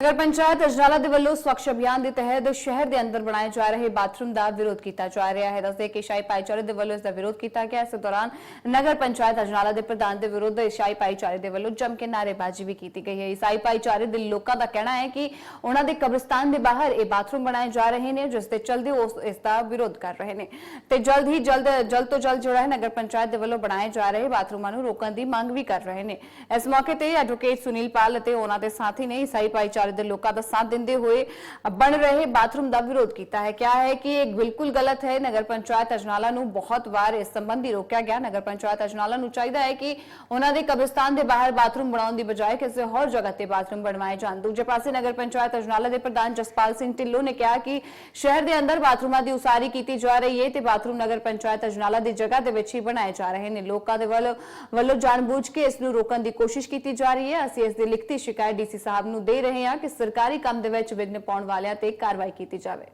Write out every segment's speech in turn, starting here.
ਨਗਰ ਪੰਚਾਇਤ ਅਜਨਾਲਾ ਦੇ ਵੱਲੋਂ ਸਵੱਛ ਅਭਿਆਨ ਦੇ ਤਹਿਤ ਸ਼ਹਿਰ ਦੇ ਅੰਦਰ ਬਣਾਏ ਜਾ ਰਹੇ ਬਾਥਰੂਮ ਦਾ ਵਿਰੋਧ ਕੀਤਾ ਜਾ ਰਿਹਾ ਹੈ। ਦੱਸਦੇ ਕਿ ਸ਼ਾਹੀ ਭਾਈਚਾਰੇ ਦੇ ਵੱਲੋਂ ਇਸ ਦਾ ਵਿਰੋਧ ਕੀਤਾ ਗਿਆ। ਇਸ ਦੌਰਾਨ ਨਗਰ ਪੰਚਾਇਤ ਅਜਨਾਲਾ ਦੇ ਪ੍ਰਧਾਨ ਦੇ ਵਿਰੁੱਧ ਇਸਾਈ ਭਾਈਚਾਰੇ ਦੇ ਵੱਲੋਂ ਜੰਮ ਕੇ ਨਾਅਰੇਬਾਜ਼ੀ ਵੀ ਕੀਤੀ ਗਈ ਹੈ। ਇਸਾਈ ਭਾਈਚਾਰੇ ਦੇ ਲੋਕਾਂ ਦਾ ਕਹਿਣਾ ਹੈ ਕਿ ਉਹਨਾਂ ਦੇ ਕਬਰਸਤਾਨ ਦੇ ਬਾਹਰ ਇਹ ਬਾਥਰੂਮ ਬਣਾਏ ਜਾ ਰਹੇ ਨੇ, ਜਿਸ ਦੇ ਚਲਦੇ ਉਹ ਇਸ ਦਾ ਵਿਰੋਧ ਕਰ ਰਹੇ ਨੇ। ਤੇ ਜਲਦ ਹੀ ਜਲਦ ਜਲਦ ਤੋਂ ਜਲਦ ਜਿਹੜਾ ਹੈ ਨਗਰ ਪੰਚਾਇਤ ਦੇ ਵੱਲੋਂ ਬਣਾਏ ਜਾ ਰਹੇ ਬਾਥਰੂਮਾਂ ਨੂੰ ਰੋਕਣ ਦੀ ਮੰਗ ਵੀ ਕਰ ਰਹੇ ਨੇ। ਇਸ ਮੌਕੇ ਤੇ ਐਡਵੋਕੇਟ ਸੁਨੀਲ ਪਾਲ ਅਤੇ ਉਹਨਾਂ ਦੇ ਸਾਥੀ ਨੇ ਈਸਾਈ ਭਾਈਚਾਰੇ ਦੇ ਲੋਕਾਂ ਦਾ ਸਾਥ ਦਿੰਦੇ ਹੋਏ ਬਣ ਰਹੇ ਬਾਥਰੂਮ ਦਾ ਵਿਰੋਧ ਕੀਤਾ ਹੈ। ਕਿਹਾ ਹੈ ਕਿ ਇਹ ਬਿਲਕੁਲ ਗਲਤ ਹੈ। ਨਗਰ ਪੰਚਾਇਤ ਅਜਨਾਲਾ ਨੂੰ ਬਹੁਤ ਵਾਰ ਇਸ ਸੰਬੰਧੀ ਰੋਕਿਆ ਗਿਆ। ਨਗਰ ਪੰਚਾਇਤ ਅਜਨਾਲਾ ਨੂੰ ਚਾਹੀਦਾ ਹੈ ਕਿ ਉਹਨਾਂ ਦੇ ਕਬਰਸਤਾਨ ਦੇ ਬਾਹਰ ਬਾਥਰੂਮ ਬਣਾਉਣ ਦੀ ਬਜਾਏ ਕਿਸੇ ਹੋਰ ਜਗ੍ਹਾ ਤੇ ਬਾਥਰੂਮ ਬਣਵਾਏ ਜਾਣ। ਦੂਜੇ ਪਾਸੇ ਨਗਰ ਪੰਚਾਇਤ ਅਜਨਾਲਾ ਦੇ ਪ੍ਰਧਾਨ ਜਸਪਾਲ ਸਿੰਘ ਢਿੱਲੋਂ ਨੇ ਕਿਹਾ ਕਿ ਸ਼ਹਿਰ ਦੇ ਅੰਦਰ ਬਾਥਰੂਮਾਂ ਦੀ ਉਸਾਰੀ ਕੀਤੀ ਜਾ ਰਹੀ ਹੈ ਤੇ ਬਾਥਰੂਮ ਨਗਰ ਪੰਚਾਇਤ ਅਜਨਾਲਾ ਦੀ ਜਗ੍ਹਾ ਦੇ ਵਿੱਚ ਹੀ ਬਣਾਏ ਜਾ ਰਹੇ ਨੇ। ਲੋਕਾਂ ਦੇ ਵੱਲੋਂ ਵੱਲੋਂ ਜਾਣਬੁੱਝ ਕੇ ਇਸ ਨੂੰ ਰੋਕਣ ਦੀ ਕੋਸ਼ਿਸ਼ ਕੀਤੀ ਜਾ ਰਹੀ ਹੈ। ਅਸੀਂ ਇਸ ਦੀ ਲਿਖਤੀ ਸ਼ਿਕਾਇਤ ਡੀਸੀ ਸਾਹਿਬ ਨੂੰ ਦੇ ਰਹੇ ਹਾਂ। ਕਿ ਸਰਕਾਰੀ ਕੰਮ ਦੇ ਵਿੱਚ ਵਿਘਨ ਪਾਉਣ ਵਾਲਿਆਂ ਤੇ ਕਾਰਵਾਈ ਕੀਤੀ ਜਾਵੇ।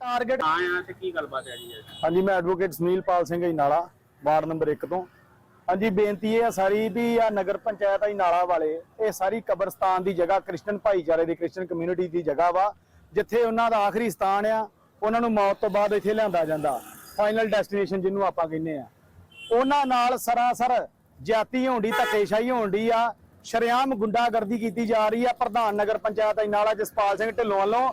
ਟਾਰਗੇਟ ਆਇਆ ਤੇ ਕੀ ਗੱਲਬਾਤ ਹੈ ਜੀ? ਹਾਂਜੀ ਮੈਂ ਐਡਵੋਕੇਟ ਸੁਨੀਲ ਪਾਲ ਸਿੰਘ ਨਾਲਾ ਵਾਰਡ ਨੰਬਰ 1 ਤੋਂ। ਹਾਂਜੀ ਬੇਨਤੀ ਇਹ ਆ ਸਾਰੀ ਵੀ ਆ ਨਗਰ ਪੰਚਾਇਤ ਆ ਨਾਲਾ ਵਾਲੇ ਇਹ ਸਾਰੀ ਕਬਰਸਤਾਨ ਦੀ ਜਗ੍ਹਾ ਕ੍ਰਿਸਚਨ ਭਾਈਚਾਰੇ ਦੀ ਕ੍ਰਿਸਚਨ ਕਮਿਊਨਿਟੀ ਦੀ ਜਗ੍ਹਾ ਵਾ। ਜਿੱਥੇ ਉਹਨਾਂ ਦਾ ਆਖਰੀ ਸਥਾਨ ਆ ਉਹਨਾਂ ਨੂੰ ਮੌਤ ਤੋਂ ਬਾਅਦ ਇੱਥੇ ਲਿਆਂਦਾ ਜਾਂਦਾ। ਫਾਈਨਲ ਡੈਸਟੀਨੇਸ਼ਨ ਜਿਹਨੂੰ ਆਪਾਂ ਕਹਿੰਦੇ ਆ। ਉਹਨਾਂ ਨਾਲ ਸਰਾਸਰ ਜਾਤੀ ਹੋਣੀ ਧੱਕੇਸ਼ਾਹੀ ਹੋਣੀ ਆ ਸ਼ਰੇਆਮ ਗੁੰਡਾਗਰਦੀ ਕੀਤੀ ਜਾ ਰਹੀ ਆ ਪ੍ਰਧਾਨ ਨਗਰ ਪੰਚਾਇਤ ਨਾਲਾ ਜਸਪਾਲ ਸਿੰਘ ਢਿੱਲੋਂ ਵੱਲੋਂ।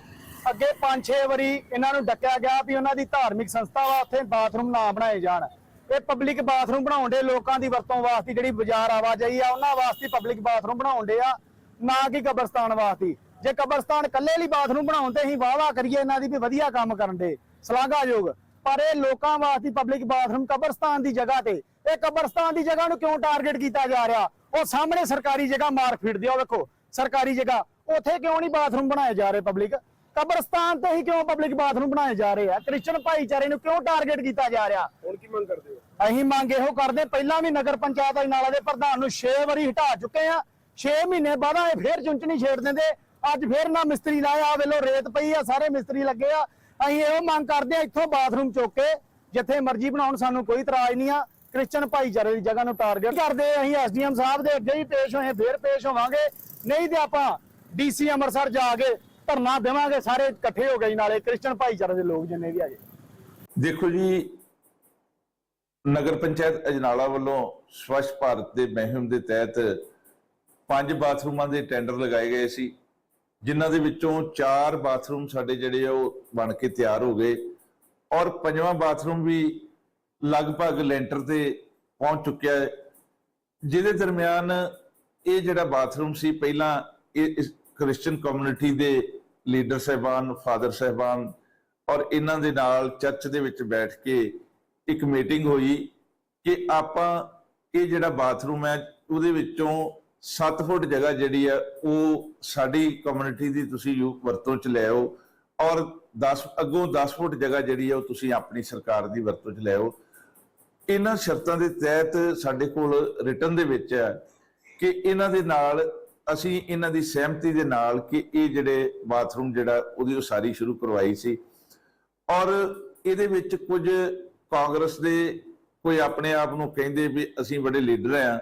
ਅੱਗੇ 5-6 ਵਾਰੀ ਇਹਨਾਂ ਨੂੰ ਡੱਕਿਆ ਗਿਆ ਵੀ ਉਹਨਾਂ ਦੀ ਧਾਰਮਿਕ ਸੰਸਥਾ ਵਾ, ਉੱਥੇ ਬਾਥਰੂਮ ਨਾ ਬਣਾਏ ਜਾਣ। ਇਹ ਪਬਲਿਕ ਬਾਥਰੂਮ ਬਣਾਉਣ ਦੇ ਲੋਕਾਂ ਦੀ ਵਰਤੋਂ ਵਾਸਤੇ ਜਿਹੜੀ ਬਾਜ਼ਾਰ ਆਵਾਜਾਈ ਆ, ਉਹਨਾਂ ਵਾਸਤੇ ਪਬਲਿਕ ਬਾਥਰੂਮ ਬਣਾਉਣ ਦੇ ਆ, ਨਾ ਕਿ ਕਬਰਸਤਾਨ ਵਾਸਤੇ। ਜੇ ਕਬਰਸਤਾਨ ਇਕੱਲੇ ਲਈ ਬਾਥਰੂਮ ਬਣਾਉਣ ਤੇ ਅਸੀਂ ਵਾਅਵਾ ਕਰੀਏ ਇਹਨਾਂ ਦੀ ਵੀ ਵਧੀਆ ਕੰਮ ਕਰਨ ਦੇ ਸ਼ਲਾਘਾਯੋਗ ਪਰ ਇਹ ਲੋਕਾਂ ਵਾਸਤੇ ਪਬਲਿਕ ਬਾਥਰੂਮ ਕਬਰਸਤਾਨ ਦੀ ਜਗ੍ਹਾ ਤੇ, ਇਹ ਕਬਰਸਤਾਨ ਦੀ ਜਗ੍ਹਾ ਨੂੰ ਕਿਉਂ ਟਾਰਗੇਟ ਕੀਤਾ ਜਾ ਰਿਹਾ? ਉਹ ਸਾਹਮਣੇ ਸਰਕਾਰੀ ਜਗ੍ਹਾ ਮਾਰ ਫੀਟ ਦਿਓ ਵੇਖੋ ਸਰਕਾਰੀ ਜਗ੍ਹਾ। ਉੱਥੇ ਕਿਉਂ ਨਹੀਂ ਬਾਥਰੂਮ ਬਣਾਏ ਜਾ ਰਹੇ ਪਬਲਿਕ ਕਬਰਸਤਾਨ ਤੇ ਹੀ ਕਿਉਂ ਪਬਲਿਕ ਬਾਥਰੂਮ ਬਣਾਏ ਜਾ ਰਹੇ ਆ? ਕ੍ਰਿਸਚਨ ਭਾਈਚਾਰੇ ਨੂੰ ਕਿਉਂ ਟਾਰਗੇਟ ਕੀਤਾ ਜਾ ਰਿਹਾ? ਹੁਣ ਕੀ ਮੰਗ ਕਰਦੇ ਹੋ? ਅਸੀਂ ਮੰਗ ਇਹੋ ਕਰਦੇ ਪਹਿਲਾਂ ਵੀ ਨਗਰ ਪੰਚਾਇਤ ਅਜਨਾਲਾ ਦੇ ਪ੍ਰਧਾਨ ਨੂੰ 6 ਵਾਰੀ ਹਟਾ ਚੁੱਕੇ ਆ। 6 ਮਹੀਨੇ ਬਾਅਦ ਇਹ ਫੇਰ ਚੁੰਚਣੀ ਛੇੜ ਦਿੰਦੇ। ਅੱਜ ਫੇਰ ਨਾ ਮਿਸਤਰੀ ਲਾਇਆ ਆ ਵੇਲੋ ਰੇਤ ਪਈ ਆ ਸਾਰੇ ਮਿਸਤਰੀ ਲੱਗੇ ਆ। ਅਸੀਂ ਇਹੋ ਮੰਗ ਕਰਦੇ ਆ ਇੱਥੋਂ ਬਾਥਰੂਮ ਚੁੱਕ ਕੇ ਜਿੱਥੇ ਮਰਜ਼ੀ ਬਣਾਉਣ ਸਾਨੂੰ ਕੋਈ ਇਤਰਾਜ਼ ਨਹੀਂ ਆ। ਕ੍ਰਿਸਚਨ ਭਾਈਚਾਰੇ ਦੀ ਜਗ੍ਹਾ ਨੂੰ ਟਾਰਗੇਟ ਕਰਦੇ ਅਸੀਂ ਐਸਡੀਐਮ ਸਾਹਿਬ ਦੇ ਅੱਗੇ ਹੀ ਪੇਸ਼ ਹੋਏ, ਫੇਰ ਪੇਸ਼ ਹੋਵਾਂਗੇ। ਨਹੀਂ ਤੇ ਆਪਾਂ ਡੀਸੀ ਅੰਮ੍ਰਿਤਸਰ ਜਾ ਕੇ ਧਰਨਾ ਦੇਵਾਂਗੇ, ਸਾਰੇ ਇਕੱਠੇ ਹੋ ਗਏ ਨਾਲੇ ਕ੍ਰਿਸਚਨ ਭਾਈਚਾਰੇ ਦੇ ਲੋਕ ਜਿੰਨੇ ਵੀ ਆਏ ਦੇਖੋ ਜੀ, ਨਗਰ ਪੰਚਾਇਤ ਅਜਨਾਲਾ ਵੱਲੋਂ ਸਵੱਛ ਭਾਰਤ ਦੇ ਮਹਿਮ ਦੇ ਤਹਿਤ ਪੰਜ ਬਾਥਰੂਮਾਂ ਦੇ ਟੈਂਡਰ ਲਗਾਏ ਗਏ ਸੀ, ਜਿਨ੍ਹਾਂ ਦੇ ਵਿੱਚੋਂ ਚਾਰ ਬਾਥਰੂਮ ਸਾਡੇ ਜਿਹੜੇ ਉਹ ਬਣ ਕੇ ਤਿਆਰ ਹੋ ਗਏ ਔਰ ਪੰਜਵਾਂ ਬਾਥਰੂਮ ਵੀ ਲਗਭਗ ਲੈਂਟਰ ਤੇ ਪਹੁੰਚ ਚੁੱਕਿਆ ਹੈ। ਜਿਹਦੇ ਦਰਮਿਆਨ ਇਹ ਜਿਹੜਾ ਬਾਥਰੂਮ ਸੀ, ਪਹਿਲਾਂ ਇਹ ਇਸ ਕ੍ਰਿਸਚੀਅਨ ਕਮਿਊਨਿਟੀ ਦੇ ਲੀਡਰ ਸਹਿਬਾਨ, ਫਾਦਰ ਸਹਿਬਾਨ ਔਰ ਇਹਨਾਂ ਦੇ ਨਾਲ ਚਰਚ ਦੇ ਵਿੱਚ ਬੈਠ ਕੇ ਇੱਕ ਮੀਟਿੰਗ ਹੋਈ ਕਿ ਆਪਾਂ ਇਹ ਜਿਹੜਾ ਬਾਥਰੂਮ ਹੈ, ਉਹਦੇ ਵਿੱਚੋਂ 7 ਫੁੱਟ ਜਗ੍ਹਾ ਜਿਹੜੀ ਹੈ, ਉਹ ਸਾਡੀ ਕਮਿਊਨਿਟੀ ਦੀ ਤੁਸੀਂ ਯੂ- ਵਰਤੋਂ ਚ ਲੈ ਆਓ ਔਰ 10 ਅੱਗੋਂ 10 ਫੁੱਟ ਜਗ੍ਹਾ ਜਿਹੜੀ ਹੈ, ਉਹ ਤੁਸੀਂ ਆਪਣੀ ਸਰਕਾਰ ਦੀ ਵਰਤੋਂ ਚ ਲੈ ਆਓ। ਇਹਨਾਂ ਸ਼ਰਤਾਂ ਦੇ ਤਹਿਤ ਸਾਡੇ ਕੋਲ ਰਿਟਰਨ ਦੇ ਵਿੱਚ ਹੈ ਕਿ ਇਹਨਾਂ ਦੇ ਨਾਲ ਅਸੀਂ ਇਹਨਾਂ ਦੀ ਸਹਿਮਤੀ ਦੇ ਨਾਲ ਕਿ ਇਹ ਜਿਹੜੇ ਬਾਥਰੂਮ ਜਿਹੜਾ ਉਹਦੀ ਉਸਾਰੀ ਸ਼ੁਰੂ ਕਰਵਾਈ ਸੀ। ਔਰ ਇਹਦੇ ਵਿੱਚ ਕੁਝ ਕਾਂਗਰਸ ਦੇ ਕੋਈ ਆਪਣੇ ਆਪ ਨੂੰ ਕਹਿੰਦੇ ਵੀ ਅਸੀਂ ਬੜੇ ਲੀਡਰ ਆ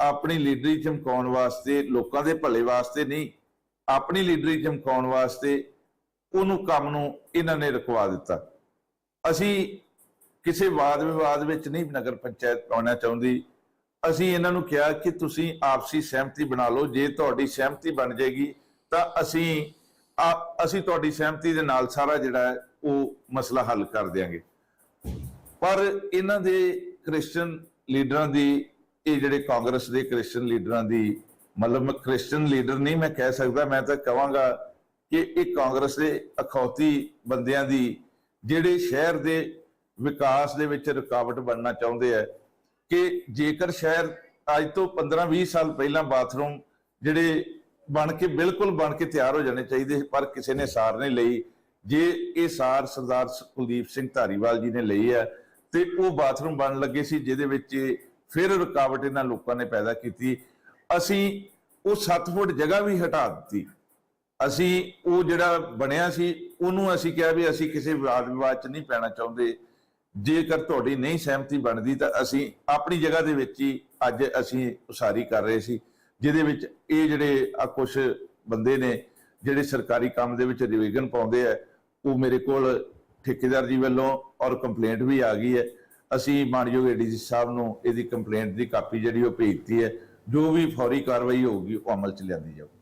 ਆਪਣੀ ਲੀਡਰੀ ਚਮਕਾਉਣ ਵਾਸਤੇ ਲੋਕਾਂ ਦੇ ਭਲੇ ਵਾਸਤੇ ਨਹੀਂ, ਆਪਣੀ ਲੀਡਰੀ ਚਮਕਾਉਣ ਵਾਸਤੇ ਉਹਨੂੰ ਕੰਮ ਨੂੰ ਇਹਨਾਂ ਨੇ ਰੁਕਵਾ ਦਿੱਤਾ। ਅਸੀਂ ਕਿਸੇ ਵਾਦ ਵਿਵਾਦ ਵਿੱਚ ਨਹੀਂ ਨਗਰ ਪੰਚਾਇਤ ਪਾਉਣਾ ਚਾਹੁੰਦੀ। ਅਸੀਂ ਇਹਨਾਂ ਨੂੰ ਕਿਹਾ ਕਿ ਤੁਸੀਂ ਆਪਸੀ ਸਹਿਮਤੀ ਬਣਾ ਲਓ। ਜੇ ਤੁਹਾਡੀ ਸਹਿਮਤੀ ਬਣ ਜਾਏਗੀ, ਤਾਂ ਅਸੀਂ ਅਸੀਂ ਤੁਹਾਡੀ ਸਹਿਮਤੀ ਦੇ ਨਾਲ ਸਾਰਾ ਜਿਹੜਾ ਉਹ ਮਸਲਾ ਹੱਲ ਕਰ ਦਿਆਂਗੇ। ਪਰ ਇਹਨਾਂ ਦੇ ਕ੍ਰਿਸਚੀਅਨ ਲੀਡਰਾਂ ਦੀ, ਇਹ ਜਿਹੜੇ ਕਾਂਗਰਸ ਦੇ ਕ੍ਰਿਸਚੀਅਨ ਲੀਡਰਾਂ ਦੀ, ਮਤਲਬ ਮੈਂ ਕ੍ਰਿਸਚੀਅਨ ਲੀਡਰ ਨਹੀਂ ਮੈਂ ਕਹਿ ਸਕਦਾ, ਮੈਂ ਤਾਂ ਕਹਾਂਗਾ ਕਿ ਇਹ ਕਾਂਗਰਸ ਦੇ ਅਖੌਤੀ ਬੰਦਿਆਂ ਦੀ, ਜਿਹੜੇ ਸ਼ਹਿਰ ਦੇ ਵਿਕਾਸ ਦੇ ਵਿੱਚ ਰੁਕਾਵਟ ਬਣਨਾ ਚਾਹੁੰਦੇ ਆ ਕਿ ਜੇਕਰ ਸ਼ਹਿਰ ਅੱਜ ਤੋਂ 15-20 ਸਾਲ ਪਹਿਲਾਂ ਬਾਥਰੂਮ ਜਿਹੜੇ ਬਣ ਕੇ ਬਿਲਕੁਲ ਬਣ ਕੇ ਤਿਆਰ ਹੋ ਜਾਣੇ ਚਾਹੀਦੇ ਸੀ, ਪਰ ਕਿਸੇ ਨੇ ਸਾਰ ਨਹੀਂ ਲਈ। ਜੇ ਇਹ ਸਾਰ ਸਰਦਾਰ ਕੁਲਦੀਪ ਸਿੰਘ ਧਾਰੀਵਾਲ ਜੀ ਨੇ ਲਈ ਹੈ ਤੇ ਉਹ ਬਾਥਰੂਮ ਬਣ ਲੱਗੇ ਸੀ ਜਿਹਦੇ ਵਿੱਚ ਫਿਰ ਰੁਕਾਵਟ ਇਹਨਾਂ ਲੋਕਾਂ ਨੇ ਪੈਦਾ ਕੀਤੀ। ਅਸੀਂ ਉਹ 7 ਫੁੱਟ ਜਗ੍ਹਾ ਵੀ ਹਟਾ ਦਿੱਤੀ। ਅਸੀਂ ਉਹ ਜਿਹੜਾ ਬਣਿਆ ਸੀ ਉਹਨੂੰ ਅਸੀਂ ਕਿਹਾ ਵੀ ਅਸੀਂ ਕਿਸੇ ਵਿਵਾਦ ਵਿਵਾਦ ਚ ਨਹੀਂ ਪੈਣਾ ਚਾਹੁੰਦੇ। ਜੇਕਰ ਤੁਹਾਡੀ ਨਹੀਂ ਸਹਿਮਤੀ ਬਣਦੀ ਤਾਂ ਅਸੀਂ ਆਪਣੀ ਜਗ੍ਹਾ ਦੇ ਵਿੱਚ ਹੀ ਅੱਜ ਅਸੀਂ ਉਸਾਰੀ ਕਰ ਰਹੇ ਸੀ, ਜਿਹਦੇ ਵਿੱਚ ਇਹ ਜਿਹੜੇ ਆ ਕੁਝ ਬੰਦੇ ਨੇ, ਜਿਹੜੇ ਸਰਕਾਰੀ ਕੰਮ ਦੇ ਵਿੱਚ ਰਿਵੀਜ਼ਨ ਪਾਉਂਦੇ ਆ, ਉਹ ਮੇਰੇ ਕੋਲ ਠੇਕੇਦਾਰ ਜੀ ਵੱਲੋਂ ਔਰ ਕੰਪਲੇਂਟ ਵੀ ਆ ਗਈ ਹੈ। ਅਸੀਂ ਮਾਨਯੋਗ ਏਡੀਸੀ ਸਾਹਿਬ ਨੂੰ ਇਹਦੀ ਕੰਪਲੇਂਟ ਦੀ ਕਾਪੀ ਜਿਹੜੀ ਉਹ ਭੇਜਤੀ ਹੈ, ਜੋ ਵੀ ਫੌਰੀ ਕਾਰਵਾਈ ਹੋਊਗੀ ਉਹ ਅਮਲ ਚ ਲਿਆਂਦੀ ਜਾਊਗੀ।